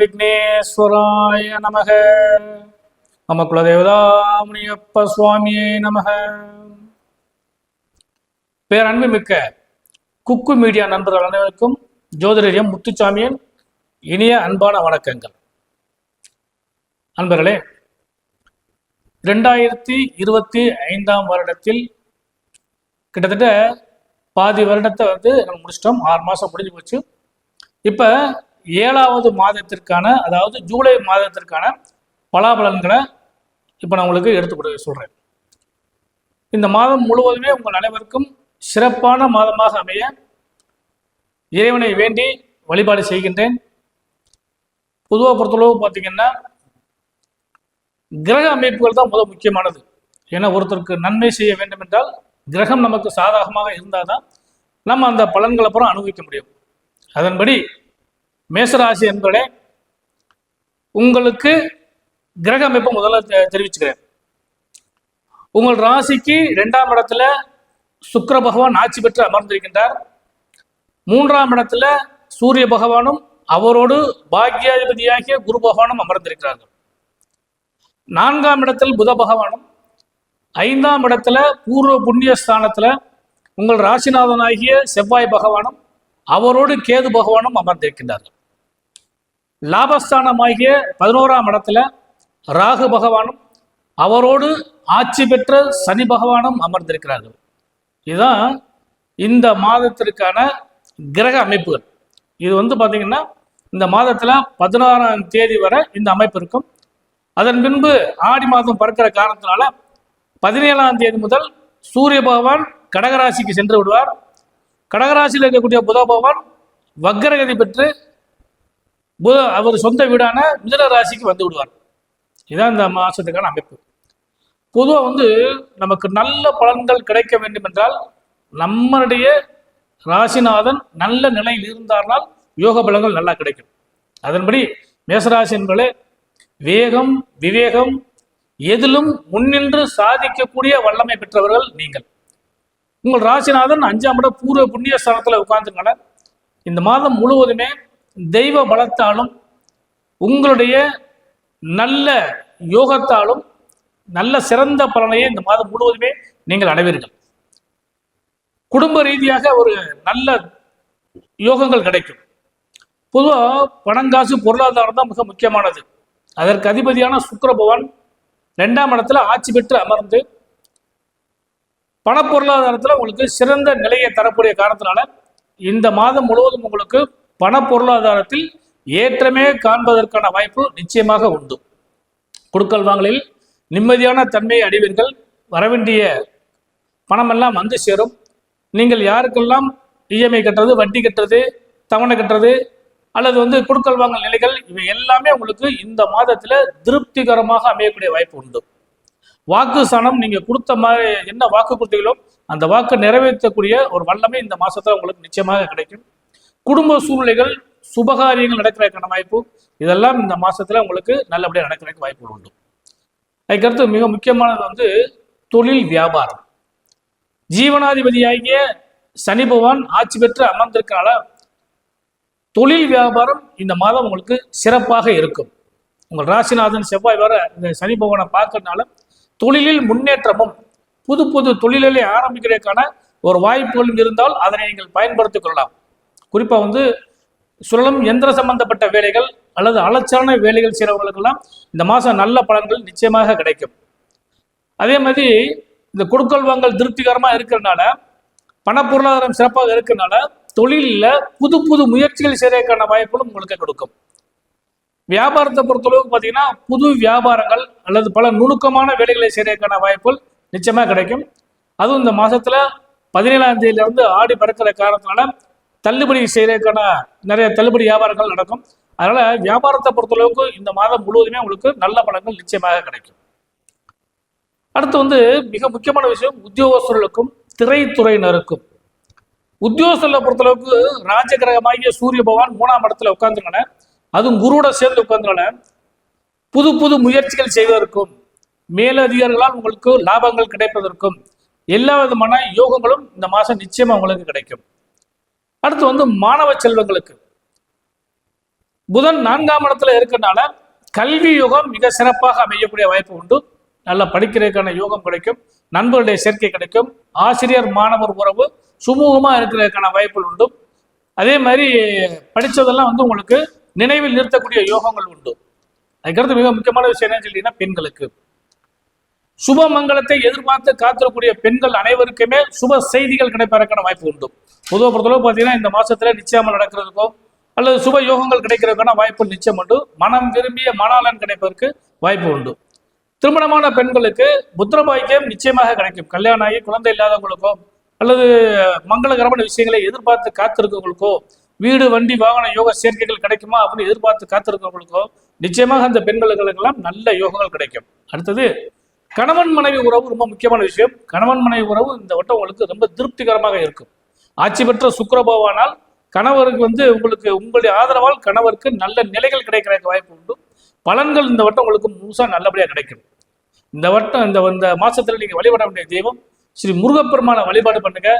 விக்னேஸ்வராய நமக. நம்ம குலதேவதா முனியப்ப சுவாமியே நமக. பேரன்பு மிக்க குக்கு மீடியா நண்பர்கள் அனைவருக்கும் ஜோதிடரியம் முத்துச்சாமியின் இனிய அன்பான வணக்கங்கள். நண்பர்களே ரெண்டாயிரத்தி இருபத்தி ஐந்தாம் வருடத்தில் கிட்டத்தட்ட பாதி வருடத்தை வந்து நம்ம முடிச்சிட்டோம். ஆறு மாதம் முடிஞ்சு போச்சு. இப்போ ஏழாவது மாதத்திற்கான அதாவது ஜூலை மாதத்திற்கான பலாபலன்களை இப்போ நான் உங்களுக்கு எடுத்துக்கொடு சொல்கிறேன் இந்த மாதம் முழுவதுமே உங்கள் அனைவருக்கும் சிறப்பான மாதமாக அமைய இறைவனை வேண்டி வழிபாடு செய்கின்றேன். பொதுவாக பொறுத்தளவு பார்த்தீங்கன்னா கிரக அமைப்புகள் தான் முதல் முக்கியமானது. ஏன்னா ஒருத்தருக்கு நன்மை செய்ய வேண்டும் என்றால் கிரகம் நமக்கு சாதகமாக இருந்தால் தான் நம்ம அந்த பலன்களை அப்புறம் அனுபவிக்க முடியும். அதன்படி மேசராசி என்பதே உங்களுக்கு கிரக அமைப்பை முதல்ல தெ- தெரிவிச்சுக்கிறேன். உங்கள் ராசிக்கு இரண்டாம் இடத்துல சுக்கர பகவான் ஆட்சி பெற்று அமர்ந்திருக்கின்றார். மூன்றாம் இடத்துல சூரிய பகவானும் அவரோடு பாக்யாதிபதியாகிய குரு பகவானும் அமர்ந்திருக்கிறார்கள். நான்காம் இடத்தில் புத பகவானும் ஐந்தாம் இடத்துல பூர்வ புண்ணிய ஸ்தானத்துல உங்கள் ராசிநாதனாகிய செவ்வாய் பகவானும் அவரோடு கேது பகவானும் அமர்ந்திருக்கின்றார்கள். லாபஸ்தானமாகிய பதினோராம் இடத்துல ராகு பகவானும் அவரோடு ஆட்சி பெற்ற சனி பகவானும் அமர்ந்திருக்கிறார்கள். இதுதான் இந்த மாதத்திற்கான கிரக அமைப்புகள். இது வந்து பார்த்தீங்கன்னா இந்த மாதத்தில் பதினாறாம் தேதி வரை இந்த அமைப்பு இருக்கும். அதன் பின்பு ஆடி மாதம் பறக்கிற காரணத்தினால பதினேழாம் தேதி முதல் சூரிய பகவான் கடகராசிக்கு சென்று விடுவார். கடகராசியில் இருக்கக்கூடிய புத பகவான் வக்கரகதி பெற்று புத அவர் சொந்த வீடான மிதுன ராசிக்கு வந்து விடுவார். இதுதான் இந்த மாசத்துக்கான அமைப்பு. பொதுவாக வந்து நமக்கு நல்ல பலன்கள் கிடைக்க வேண்டும் என்றால் நம்மளுடைய ராசிநாதன் நல்ல நிலையில் இருந்தார்னால் யோக பலங்கள் நல்லா கிடைக்கும். அதன்படி மேசராசி என்பதே வேகம் விவேகம் எதிலும் முன்னின்று சாதிக்கக்கூடிய வல்லமை பெற்றவர்கள் நீங்கள். உங்கள் ராசிநாதன் அஞ்சாம் இட பூர்வ புண்ணிய ஸ்தானத்தில் உட்கார்ந்துருக்கனால இந்த மாதம் முழுவதுமே தெய்வ பலத்தாலும் உங்களுடைய நல்ல யோகத்தாலும் நல்ல சிறந்த பலனையே இந்த மாதம் முழுவதுமே நீங்கள் அடைவீர்கள். குடும்ப ரீதியாக ஒரு நல்ல யோகங்கள் கிடைக்கும். பொதுவாக பணங்காசு பொருளாதாரம் தான் மிக முக்கியமானது. அதற்கு அதிபதியான சுக்கர பகவான் ரெண்டாம் இடத்துல ஆட்சி பெற்று அமர்ந்து பண பொருளாதாரத்தில் உங்களுக்கு சிறந்த நிலையை தரக்கூடிய காரணத்தினால இந்த மாதம் முழுவதும் உங்களுக்கு பண பொருளாதாரத்தில் ஏற்றமே காண்பதற்கான வாய்ப்பு நிச்சயமாக உண்டு. கொடுக்கல் வாங்கலில் நிம்மதியான தன்மையை அடைவீர்கள். வரவேண்டிய பணமெல்லாம் வந்து சேரும். நீங்கள் யாருக்கெல்லாம் இஎம்ஐ கட்டுறது வட்டி கட்டுறது தவணை கட்டுறது அல்லது வந்து கொடுக்கல் வாங்கல் நிலைகள் இவை எல்லாமே உங்களுக்கு இந்த மாதத்தில் திருப்திகரமாக அமையக்கூடிய வாய்ப்பு உண்டு. வாக்கு சனம் நீங்கள் கொடுத்த மாதிரி என்ன வாக்கு கொடுத்தீங்களோ அந்த வாக்கு நிறைவேற்றக்கூடிய ஒரு வல்லமை இந்த மாதத்தில் உங்களுக்கு நிச்சயமாக கிடைக்கும். குடும்ப சூழ்நிலைகள் சுபகாரியங்கள் நடக்கிறதுக்கான வாய்ப்பு இதெல்லாம் இந்த மாசத்துல உங்களுக்கு நல்லபடியாக நடக்கிறதுக்கு வாய்ப்புகள் உண்டு. அதுக்கடுத்து மிக முக்கியமானது வந்து தொழில் வியாபாரம். ஜீவனாதிபதியாகிய சனி பகவான் ஆட்சி பெற்று அமர்ந்திருக்கனால தொழில் வியாபாரம் இந்த மாதம் உங்களுக்கு சிறப்பாக இருக்கும். உங்கள் ராசிநாதன் செவ்வாய் வர இந்த சனி பகவானை பார்க்கறதுனால தொழிலில் முன்னேற்றமும் புது புது தொழில்களை ஆரம்பிக்கிறதுக்கான ஒரு வாய்ப்புகளும் இருந்தால் அதனை நீங்கள் பயன்படுத்திக் கொள்ளலாம். குறிப்பாக வந்து சுழலும் எந்திர சம்பந்தப்பட்ட வேலைகள் அல்லது அலட்சான வேலைகள் செய்கிறவங்களுக்கெல்லாம் இந்த மாதம் நல்ல பலன்கள் நிச்சயமாக கிடைக்கும். அதே மாதிரி இந்த கொடுக்கல் வாங்கல் திருப்திகரமாக இருக்கிறனால பணப்பொருளாதாரம் சிறப்பாக இருக்கிறனால தொழிலில் புது புது முயற்சிகள் செய்கிறதுக்கான வாய்ப்புகளும் உங்களுக்கு கொடுக்கும். வியாபாரத்தை பொறுத்தளவுக்கு பார்த்தீங்கன்னா புது வியாபாரங்கள் அல்லது பல நுணுக்கமான வேலைகளை செய்கிறதுக்கான வாய்ப்புகள் நிச்சயமாக கிடைக்கும். அதுவும் இந்த மாதத்தில் பதினேழாம் தேதியிலிருந்து ஆடி பறக்கிற காரணத்தினால தள்ளுபடி செய்யறதுக்கான நிறைய தள்ளுபடி வியாபாரங்கள் நடக்கும். அதனால வியாபாரத்தை பொறுத்தளவுக்கு இந்த மாதம் முழுவதுமே உங்களுக்கு நல்ல பலன்கள் நிச்சயமாக கிடைக்கும். அடுத்து வந்து மிக முக்கியமான விஷயம் உத்தியோகஸ்தர்களுக்கும் திரைத்துறையினருக்கும். உத்தியோகஸ்தர்களை பொறுத்தளவுக்கு ராஜகிரகமாகிய சூரிய பகவான் மூணாம் இடத்துல உட்காந்துருக்கான அதுவும் குருவோட சேர்ந்து உட்கார்ந்துருக்கன புது புது முயற்சிகள் செய்வதற்கும் மேலதிகாரிகளால் உங்களுக்கு லாபங்கள் கிடைப்பதற்கும் எல்லா விதமான யோகங்களும் இந்த மாதம் நிச்சயமா உங்களுக்கு கிடைக்கும். அடுத்து வந்து மாணவ செல்வங்களுக்கு. புதன் நான்காம் இடத்துல இருக்கறனால கல்வி யுகம் மிக சிறப்பாக அமையக்கூடிய வாய்ப்பு உண்டு. நல்லா படிக்கிறதுக்கான யோகம் கிடைக்கும். நண்பர்களுடைய சேர்க்கை கிடைக்கும். ஆசிரியர் மாணவர் உறவு சுமூகமா இருக்கிறதுக்கான வாய்ப்புகள் உண்டு. அதே மாதிரி படிச்சதெல்லாம் வந்து உங்களுக்கு நினைவில் நிறுத்தக்கூடிய யோகங்கள் உண்டு. அதுக்கடுத்து மிக முக்கியமான விஷயம் என்னன்னு சொல்லிட்டீங்கன்னா பெண்களுக்கு. சுப மங்களத்தை எதிர்பார்த்து காத்திருக்கூடிய பெண்கள் அனைவருக்குமே சுப செய்திகள் கிடைப்பதற்கான வாய்ப்பு உண்டு. பொதுவாக பொறுத்தளவு பார்த்தீங்கன்னா இந்த மாசத்துல நிச்சயமாக நடக்கிறதுக்கோ அல்லது சுப யோகங்கள் கிடைக்கிறதுக்கான வாய்ப்பு நிச்சயம் உண்டு. மனம் விரும்பிய மணாளன் கிடைப்பதற்கு வாய்ப்பு உண்டு. திருமணமான பெண்களுக்கு புத்திரபாக்கியம் நிச்சயமாக கிடைக்கும். கல்யாணம் ஆகி குழந்தை இல்லாதவங்களுக்கோ அல்லது மங்களகரமான விஷயங்களை எதிர்பார்த்து காத்திருக்கவங்களுக்கோ வீடு வண்டி வாகன யோக சேர்க்கைகள் கிடைக்குமா அப்படின்னு எதிர்பார்த்து காத்திருக்கவங்களுக்கோ நிச்சயமாக அந்த பெண்களுக்கெல்லாம் நல்ல யோகங்கள் கிடைக்கும். அடுத்தது கணவன் மனைவி உறவு ரொம்ப முக்கியமான விஷயம். கணவன் மனைவி உறவு இந்த வட்டம் உங்களுக்கு ரொம்ப திருப்திகரமாக இருக்கும். ஆட்சி பெற்ற சுக்கரபோவானால் கணவருக்கு வந்து உங்களுக்கு உங்களுடைய ஆதரவால் கணவருக்கு நல்ல நிலைகள் கிடைக்கிறதுக்கு வாய்ப்பு உண்டு. பலன்கள் இந்த வட்டம் உங்களுக்கு முழுசாக நல்லபடியாக கிடைக்கும். இந்த வட்டம் இந்த இந்த மாதத்தில் நீங்கள் வழிபட வேண்டிய தெய்வம் ஸ்ரீ முருகப்பெருமான வழிபாடு பண்ணுங்க.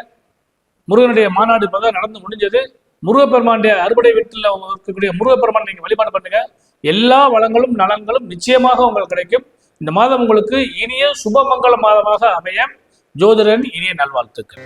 முருகனுடைய மாநாடு இப்பதான் நடந்து முடிஞ்சது. முருகப்பெருமானுடைய அறுபடை வீட்டில் இருக்கக்கூடிய முருகப்பெருமான் நீங்கள் வழிபாடு பண்ணுங்க. எல்லா வளங்களும் நலன்களும் நிச்சயமாக உங்களுக்கு கிடைக்கும். இந்த மாதம் உங்களுக்கு இனிய சுபமங்கல மாதமாக அமைய ஜோதிடன் இனிய நல்வாழ்த்துக்கள்.